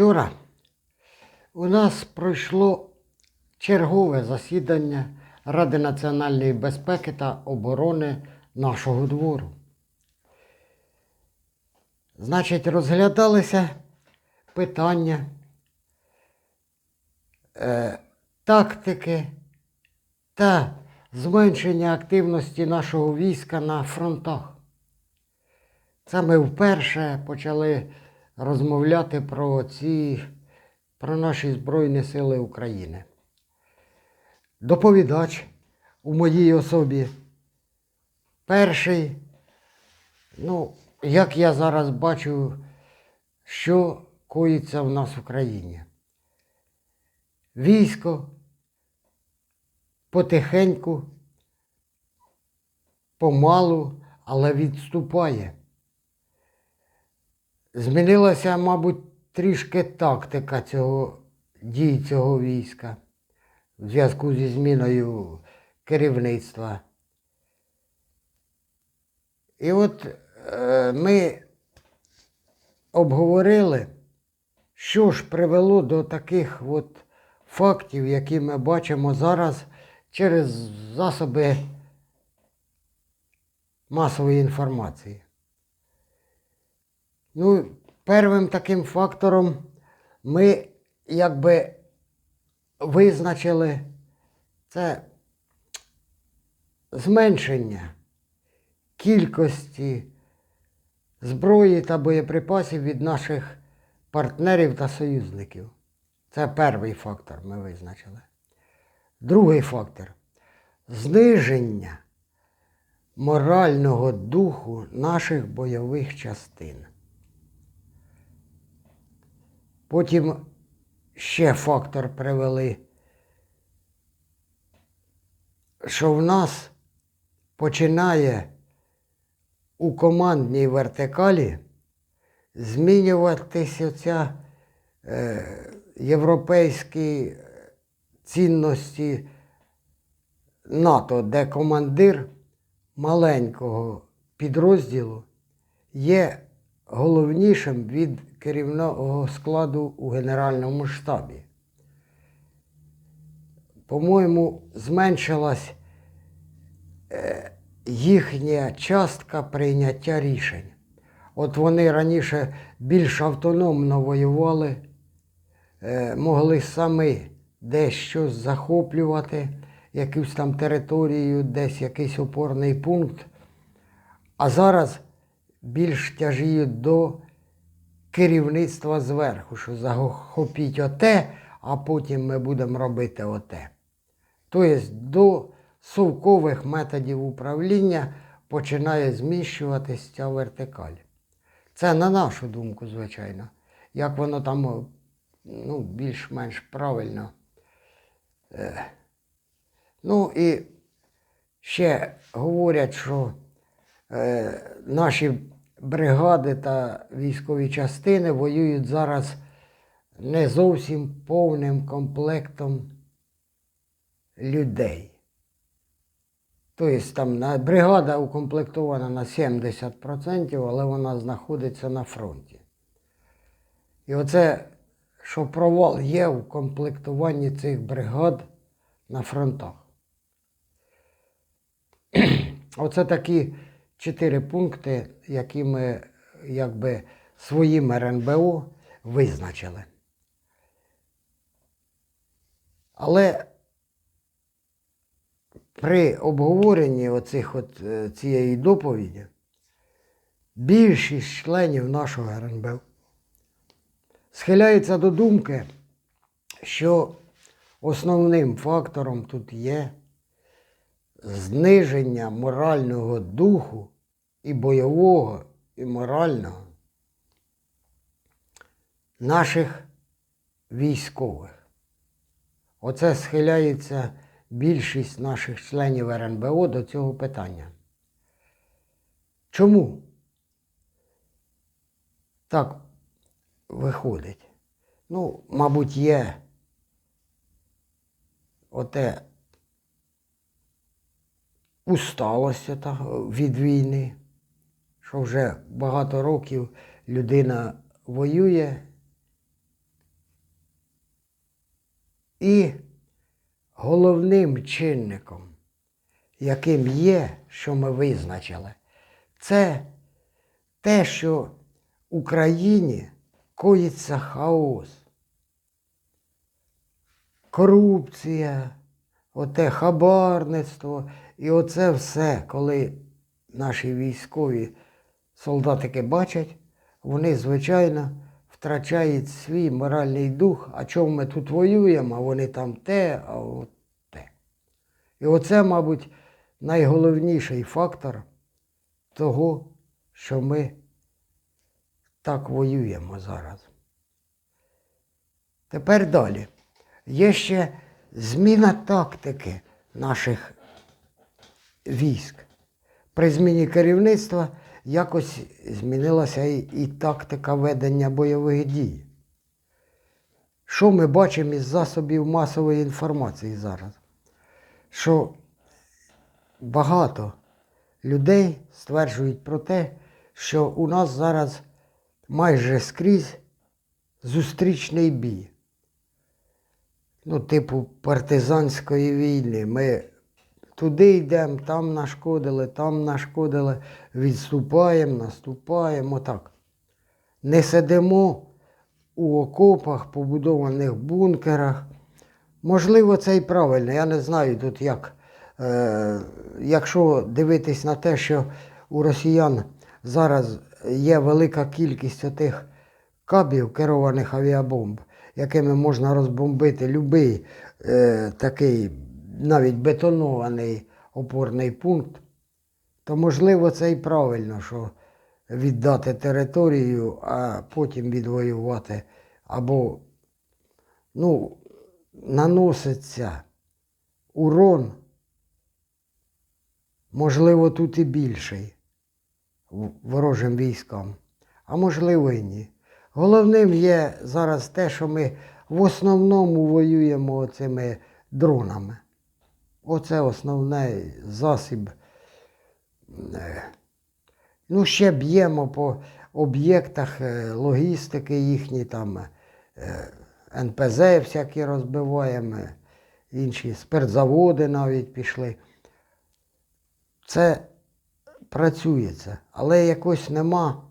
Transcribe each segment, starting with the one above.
Вчора у нас пройшло чергове засідання Ради національної безпеки та оборони нашого двору. Значить, розглядалися питання е, тактики та зменшення активності нашого війська на фронтах. Це ми вперше почали розмовляти про ці, про наші Збройні Сили України. Доповідач у моїй особі. Перший, ну, як я зараз бачу, що коїться в нас в Україні. Військо потихеньку, помалу, але відступає. Змінилася, мабуть, трішки тактика цього дій цього війська в зв'язку зі зміною керівництва. І от е, ми обговорили, що ж привело до таких от фактів, які ми бачимо зараз через засоби масової інформації. Ну, первим таким фактором ми якби визначили це зменшення кількості зброї та боєприпасів від наших партнерів та союзників. Це перший фактор ми визначили. Другий фактор зниження морального духу наших бойових частин. Потім ще фактор привели, що в нас починає у командній вертикалі змінюватися ця е, європейські цінності НАТО, де командир маленького підрозділу є головнішим від керівного складу у Генеральному штабі. По-моєму, зменшилась е, їхня частка прийняття рішень. От вони раніше більш автономно воювали, е, могли самі десь щось захоплювати, якусь там територію, десь якийсь опорний пункт. А зараз більш тяжіють до керівництва зверху, що захопіть оте, а потім ми будемо робити оте. Тобто до совкових методів управління починає зміщуватися ця вертикаль. Це на нашу думку, звичайно. Як воно там ну, більш-менш правильно. Е, Ну і ще говорять, що е, наші бригади та військові частини воюють зараз не зовсім повним комплектом людей. Тобто там бригада укомплектована на 70%, але вона знаходиться на фронті. І оце, що провал є у комплектуванні цих бригад на фронтах. Оце такі чотири пункти, які ми якби своїм РНБО визначили. Але при обговоренні оцих от, е, цієї доповіді більшість членів нашого РНБО схиляються до думки, що основним фактором тут є зниження морального духу і бойового, і морального наших військових. Оце схиляється більшість наших членів РНБО до цього питання. Чому так виходить? Ну, мабуть, є оте усталость та від війни, що вже багато років людина воює І головним чинником, яким є, що ми визначили, це те, що в Україні коїться хаос. Корупція, оте хабарництво і оце все, коли наші військові солдатики бачать, вони, звичайно, втрачають свій моральний дух, а чому ми тут воюємо, а вони там те, а от те. І оце, мабуть, найголовніший фактор того, що ми так воюємо зараз. Тепер далі. Є ще зміна тактики наших військ. При зміні керівництва якось змінилася і, і тактика ведення бойових дій. Що ми бачимо із засобів масової інформації зараз? Що багато людей стверджують про те, що у нас зараз майже скрізь зустрічний бій. Ну, типу партизанської війни. Ми туди йдемо, там нашкодили, там нашкодили, відступаємо, наступаємо. Отак. Не сидимо у окопах, побудованих бункерах. Можливо, це і правильно. Я не знаю тут як. Е, якщо дивитись на те, що у росіян зараз є велика кількість тих кабів керованих авіабомб, якими можна розбомбити будь-який е, такий навіть бетонований опорний пункт, то можливо це і правильно, що віддати територію, а потім відвоювати або ну, наноситься урон, можливо, тут і більший ворожим військам, а можливо і ні. Головним є зараз те, що ми в основному воюємо цими дронами. Оце основний засіб. Е, Ну, ще б'ємо по об'єктах е, логістики їхні, там е, НПЗ всякі розбиваємо, інші спиртзаводи навіть пішли. Це працюється, але якось нема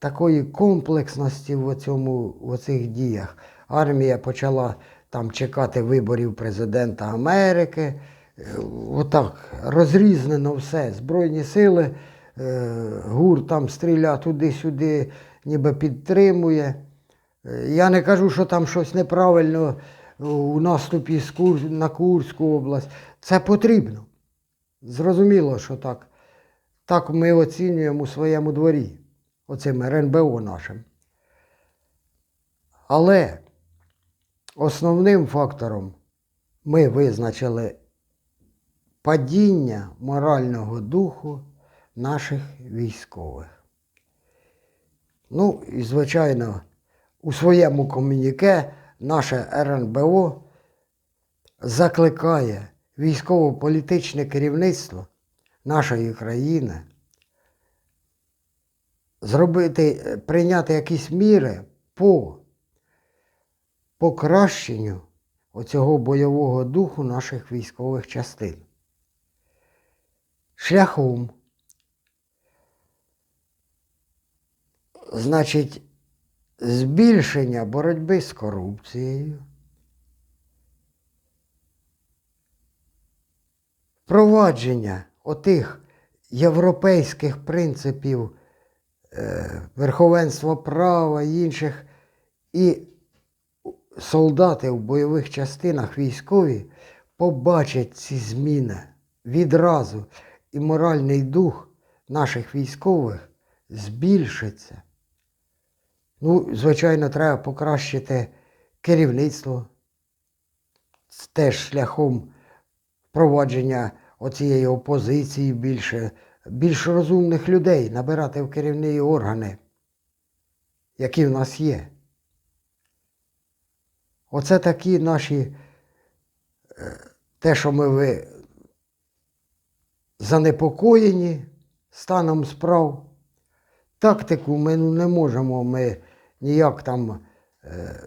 такої комплексності в цьому в цих діях. Армія почала там чекати виборів президента Америки. Е, Отак розрізнено все. Збройні сили, е, ГУР там стріля туди-сюди, ніби підтримує. Е, Я не кажу, що там щось неправильно у наступі на Курську область. Це потрібно. Зрозуміло, що так. Так ми оцінюємо у своєму дворі, оцим РНБО нашим. Але основним фактором ми визначили падіння морального духу наших військових. Ну і, звичайно, у своєму комуніке наше РНБО закликає військово-політичне керівництво нашої країни зробити, е, прийняти якісь міри по покращенню оцього бойового духу наших військових частин. Шляхом, значить, збільшення боротьби з корупцією, впровадження отих європейських принципів е, верховенства права і інших, і солдати в бойових частинах військові побачать ці зміни відразу, і моральний дух наших військових збільшиться. Ну, звичайно, треба покращити керівництво. Теж шляхом впровадження оцієї опозиції більше, більш розумних людей набирати в керівні органи, які в нас є. Оце такі наші, е, те, що ми ви занепокоєні станом справ. Тактику ми ну, не можемо ми ніяк там е,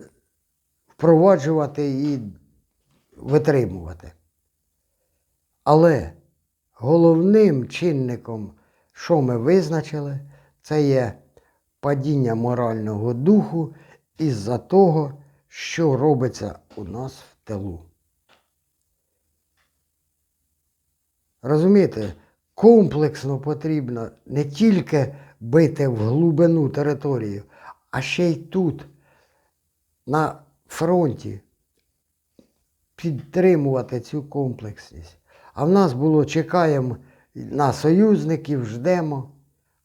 впроваджувати і витримувати. Але головним чинником, що ми визначили, це є падіння морального духу із-за того, що робиться у нас в тилу. Розумієте, комплексно потрібно не тільки бити в глибину територію, а ще й тут, на фронті, підтримувати цю комплексність. А в нас було чекаємо на союзників, ждемо.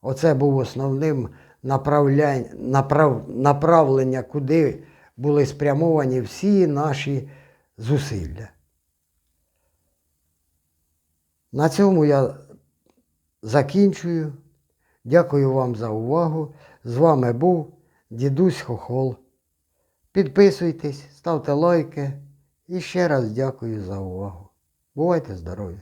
Оце був основним направ, направлення, куди були спрямовані всі наші зусилля. На цьому я закінчую. Дякую вам за увагу. З вами був дідусь Хохол. Підписуйтесь, ставте лайки і ще раз дякую за увагу. Бувайте здорові!